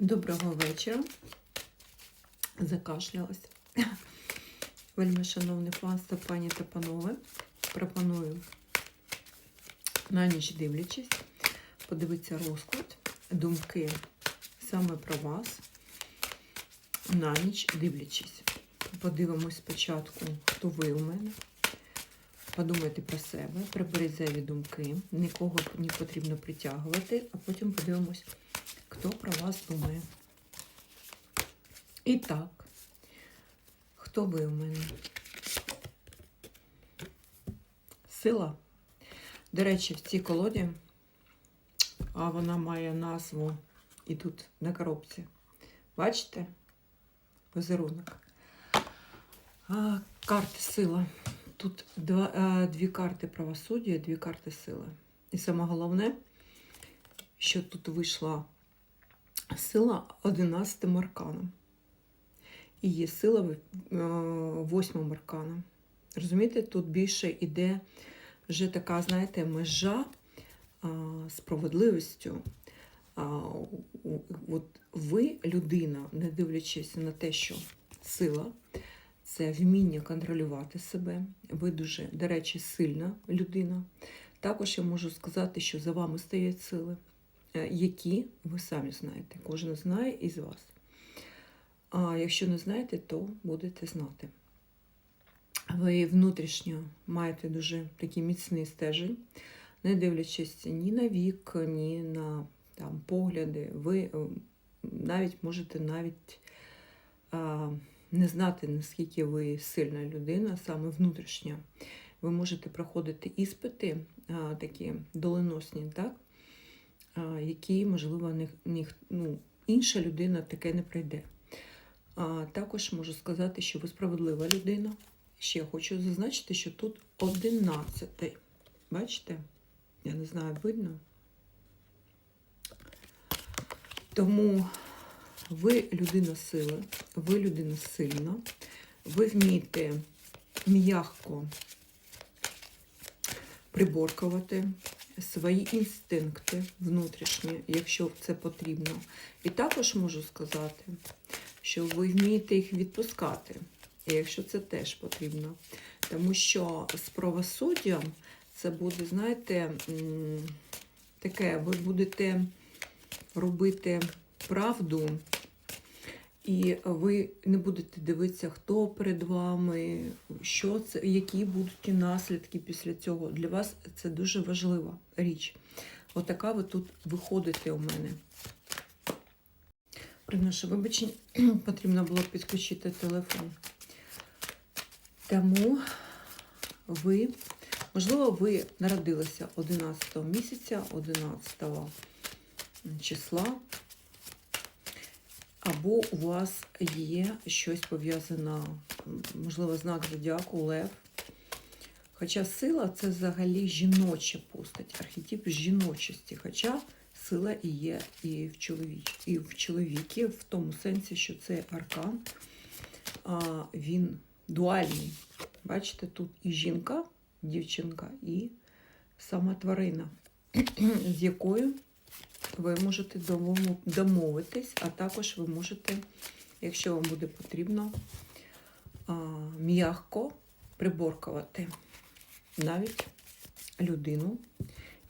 Доброго вечора. Закашлялась. Вельми шановне панство, пані та панове. Пропоную на ніч дивлячись, подивитися розклад, думки саме про вас. На ніч дивлячись. Подивимось спочатку, хто ви у мене. Подумайте про себе, приберіть зайві думки, нікого не потрібно притягувати, а потім подивимось, хто про вас думає. І так, хто ви у мене? Сила. До речі, в цій колоді, а вона має назву і тут на коробці. Бачите? Візерунок. А, карти сила. Тут два, дві карти правосуддя, дві карти сили. І саме головне, що тут вийшла сила 11 арканом. І є сила е, восьмим арканом. Розумієте, тут більше йде вже така, знаєте, межа справедливістю. От ви, людина, не дивлячись на те, що сила це вміння контролювати себе. Ви дуже, до речі, сильна людина. Також я можу сказати, що за вами стоять сили, е, які ви самі знаєте. Кожен знає із вас. А якщо не знаєте, то будете знати. Ви внутрішньо маєте дуже такий міцний стержень, не дивлячись ні на вік, ні на там, погляди. Ви е, навіть можете навіть а, не знати, наскільки ви сильна людина, саме внутрішня. Ви можете проходити іспити, а, такі доленосні, так? Які, можливо, ні, ні, ну, інша людина таке не пройде. А, також можу сказати, що ви справедлива людина. Ще хочу зазначити, що тут 11. Бачите? Я не знаю, видно. Тому ви людина сили, ви людина сильна, ви вмієте м'яко приборкувати свої інстинкти внутрішні, якщо це потрібно. І також можу сказати, що ви вмієте їх відпускати, якщо це теж потрібно. Тому що з правосуддям це буде, знаєте, таке, ви будете робити правду, і ви не будете дивитися, хто перед вами, що це, які будуть наслідки після цього. Для вас це дуже важлива річ. Отака ви тут виходите у мене. Приношу вибачень, потрібно було підключити телефон. Тому ви, можливо, ви народилися 11 місяця, 11 числа, або у вас є щось пов'язане, можливо, знак зодіаку, лев. Хоча сила це взагалі жіноча постать, архетип жіночості. Хоча сила і є і в чоловік, і в чоловіки, в тому сенсі, що цей аркан а, він дуальний. Бачите, тут і жінка, дівчинка, і сама тварина, з якою ви можете домовитись, а також ви можете, якщо вам буде потрібно, м'яко приборкувати навіть людину,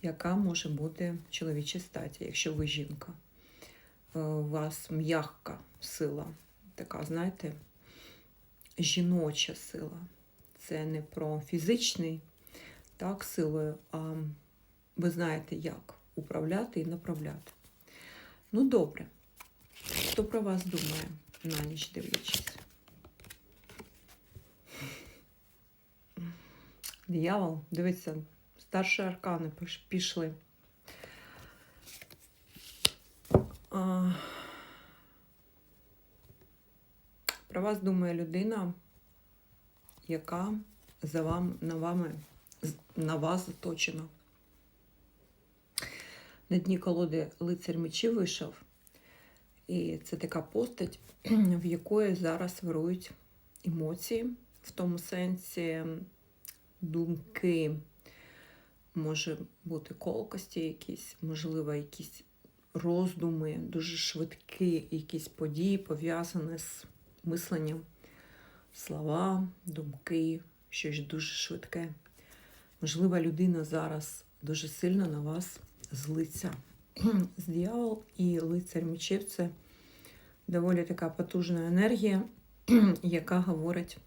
яка може бути чоловічій статі, якщо ви жінка. Е, У вас м'яка сила, така, знаєте, жіноча сила. Це не про фізичний так, силою, а ви знаєте, як управляти і направляти. Ну, добре. Хто про вас думає на ніч дивлячись? Диявол, дивіться, старші аркани пішли. А, Про вас думає людина, яка за вам, на, вами, на вас заточена. На дні колоди лицар мечів вийшов. І це така постать, в якої зараз вирують емоції, в тому сенсі думки, може бути колкості якісь, можливо, якісь роздуми, дуже швидкі якісь події пов'язані з мисленням. Слова, думки, щось дуже швидке. Можливо, людина зараз дуже сильно на вас злиться. З дьявол і лицар мечів це доволі така потужна енергія, яка говорить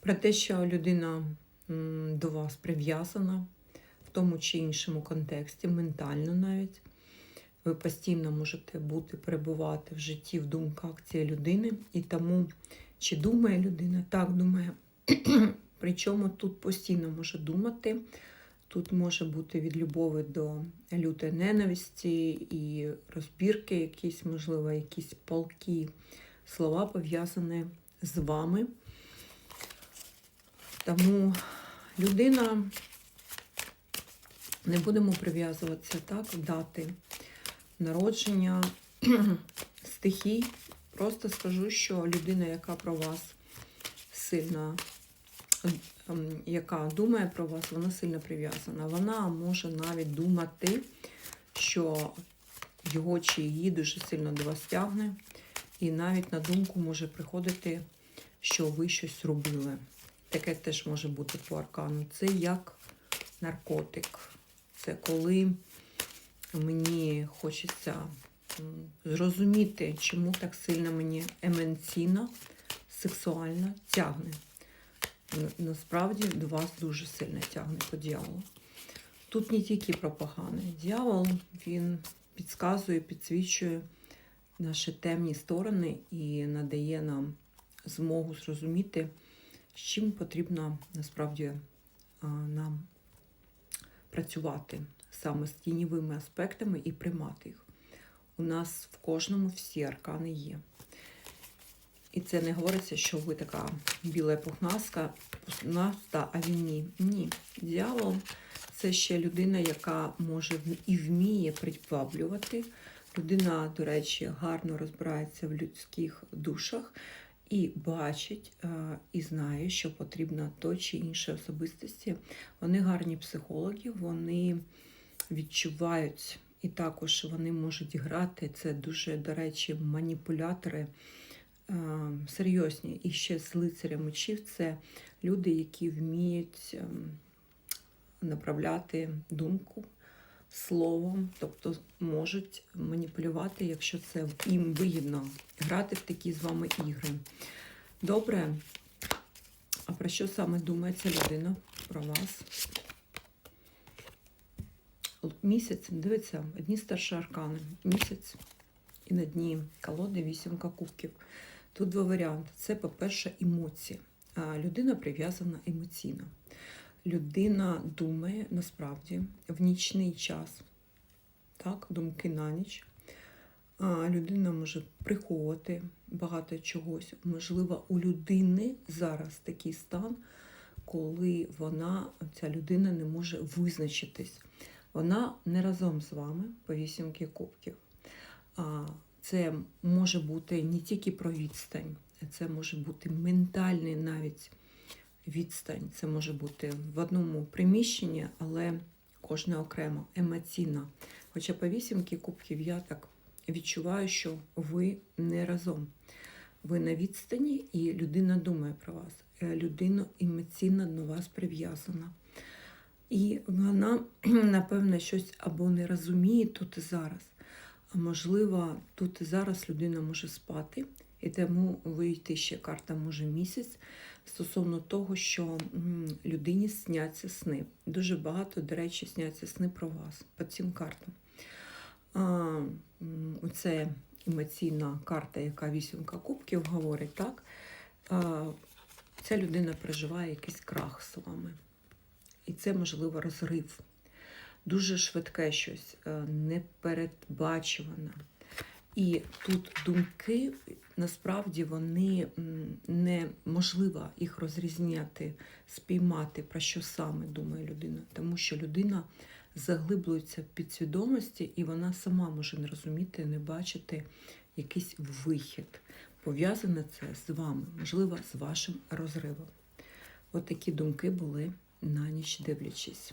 про те, що людина до вас прив'язана в тому чи іншому контексті, ментально навіть. Ви постійно можете бути, перебувати в житті, в думках цієї людини, і тому, чи думає людина, так думає. Причому тут постійно може думати. Тут може бути від любові до лютої ненависті і розбірки, якісь, можливо, якісь палкі слова пов'язані з вами. Тому людина, не будемо прив'язуватися так, дати народження стихій. Просто скажу, що людина, яка про вас сильно, яка думає про вас, вона сильно прив'язана. Вона може навіть думати, що його чи її дуже сильно до вас тягне, і навіть на думку може приходити, що ви щось робили. Таке теж може бути по аркану. Це як наркотик. Це коли мені хочеться зрозуміти, чому так сильно мені емоційно, сексуально тягне. Насправді до вас дуже сильно тягне по дьяволу. Тут не тільки про погане. Дьявол він підказує, підсвічує наші темні сторони і надає нам змогу зрозуміти, з чим потрібно насправді нам працювати саме з тіньовими аспектами і приймати їх. У нас в кожному всі аркани є. І це не говориться, що ви така біла пухнаска, пухнаста, а він ні. Ні. Дьявол це ще людина, яка може і вміє приваблювати. Людина, до речі, гарно розбирається в людських душах і бачить е, і знає, що потрібно той чи іншій особистості. Вони гарні психологи, вони відчувають, і також вони можуть грати. Це дуже, до речі, маніпулятори серйозні. І ще з лицаря мечів це люди, які вміють ем, направляти думку словом, тобто можуть маніпулювати, якщо це їм вигідно грати в такі з вами ігри. Добре. А про що саме думає ця людина про вас? Місяць, дивіться, одні старші аркани. Місяць і на дні колоди вісімка кубків. Тут два варіанти. Це, по-перше, емоції. Людина прив'язана емоційно. Людина думає насправді в нічний час, так, думки на ніч. А, Людина може приховувати багато чогось. Можливо, у людини зараз такий стан, коли вона, ця людина не може визначитись. Вона не разом з вами по вісімки кубків. А, Це може бути не тільки про відстань, це може бути ментальний навіть відстань. Це може бути в одному приміщенні, але кожне окремо, емоційно. Хоча по вісімки кубків я так відчуваю, що ви не разом. Ви на відстані, і людина думає про вас. Е, Людина емоційно до вас прив'язана. І вона, напевно, щось або не розуміє тут і зараз. Можливо, тут і зараз людина може спати, і тому вийти ще карта може місяць стосовно того, що людині сняться сни. Дуже багато, до речі, сняться сни про вас по цим картам. Оце емоційна карта, яка вісімка кубків говорить, так? Ця людина переживає якийсь крах з вами. І це, можливо, розрив. Дуже швидке щось, е, непередбачуване. І тут думки насправді вони неможливо їх розрізняти, спіймати, про що саме думає людина. Тому що людина заглиблюється в підсвідомості, і вона сама може не розуміти, не бачити якийсь вихід. Пов'язане це з вами, можливо, з вашим розривом. От думки були на ніч дивлячись.